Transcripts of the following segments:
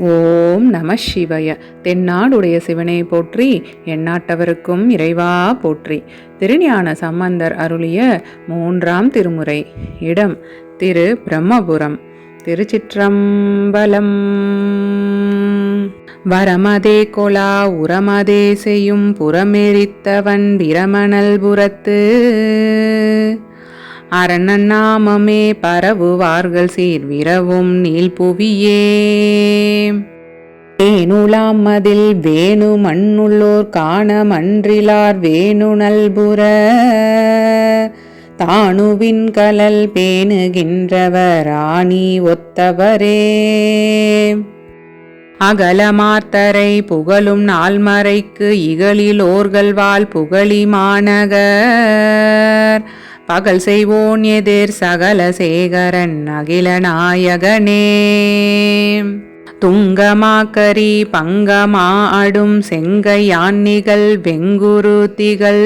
ஓம் நம சிவய. தென்னாடுடைய சிவனை போற்றி எண்ணாட்டவருக்கும் இறைவா போற்றி. திருஞான சம்பந்தர் அருளிய மூன்றாம் திருமுறை. இடம் திரு பிரம்மபுரம். திருச்சிற்றம்பலம். வரமதே கொலா உரமதே செய்யும் புறமெரித்தவன் பிரமணல்புரத்து அரணநாமமே பரவுவார்கள் சீர் விரவும் நீள்புவியே. வேணுலாம் மதில் வேணு மண்ணுள்ளோர் காண மன்றிலார் வேணு நல்புற. தானுவின் கலல் பேணுகின்றவர் ஆணி ஒத்தவரே. அகலமார்த்தரை புகழும் நாள்மறைக்கு இகழில் ஓர்கள்வாள் புகழி மாநகர். பகல் செய்வோன் எதிர் சகல சேகரன் அகில நாயகனே துங்கமாக்கரி பங்கமா அடும் செங்கையான்னிகள் வெங்குருத்திகள்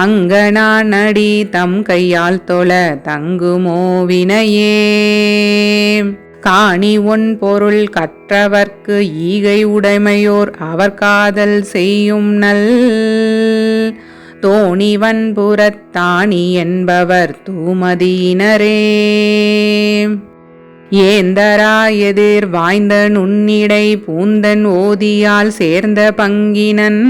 அங்கனா நடி தம் கையால் தொழ தங்குமோவினையே காணி ஒன் பொருள் கற்றவர்க்கு ஈகை உடைமையோர் அவர் காதல் செய்யும் நல். தோணிவன்புறத்தாணி என்பவர் தூமதியினரே. ஏந்தராயெதிர் வாய்ந்த நுண்ணிடை பூந்தன் ஓதியால் சேர்ந்த பங்கினன்.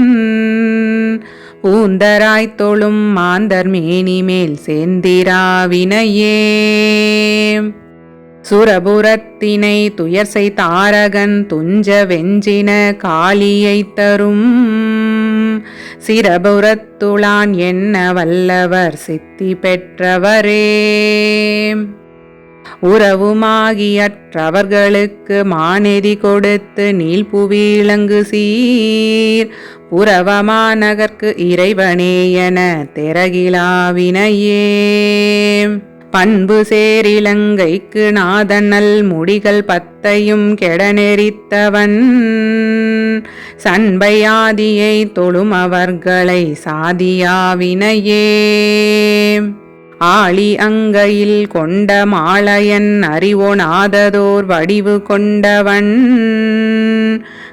பூந்தராய் தொழும் மாந்தர் மேனி மேல் சேர்ந்திராவினையே சுரபுரத்தினை துயர்சை தாரகன் துஞ்ச வெஞ்சின காளியை தரும். சிரபுரத்துளான் என்ன வல்லவர் சித்தி பெற்றவரே. உறவுமாகியற்றவர்களுக்கு மானெறி கொடுத்து நீள்புவிளங்கு சீர். புறவமாநகர்க்கு இறைவனே என திறகிலாவினையே பண்பு சேரிலங்கைக்கு நாதனல் முடிகள் பத்தையும் கெடநெறித்தவன். சண்பையாதியை தொழும் அவர்களை சாதியாவினையே ஆளி அங்கையில் கொண்ட மாளையன் அறிவோனாததோர் வடிவு கொண்டவன்.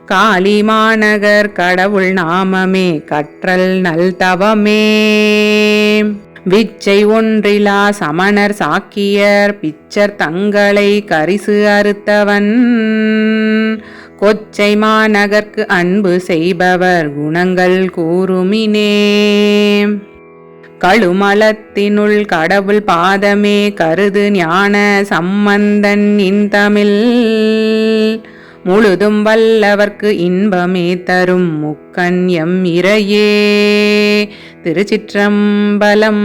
காளிமாநகர் கடவுள் நாமமே கற்றல் நல் தவமே. விச்சை ஒன்றிலா சமணர் சாக்கியர் பிச்சர் தங்களை கரிசு அறுத்தவன். கொச்சை மாநகர்க்கு அன்பு செய்பவர் குணங்கள் கூறுமினே. கழுமலத்தினுள் கடவுள் பாதமே கருது ஞான சம்பந்தன் இன்தமிழ். முழுதும் வல்லவர்க்கு இன்பமே தரும் முக்கன் எம் இறையே. திருச்சிற்றம்பலம்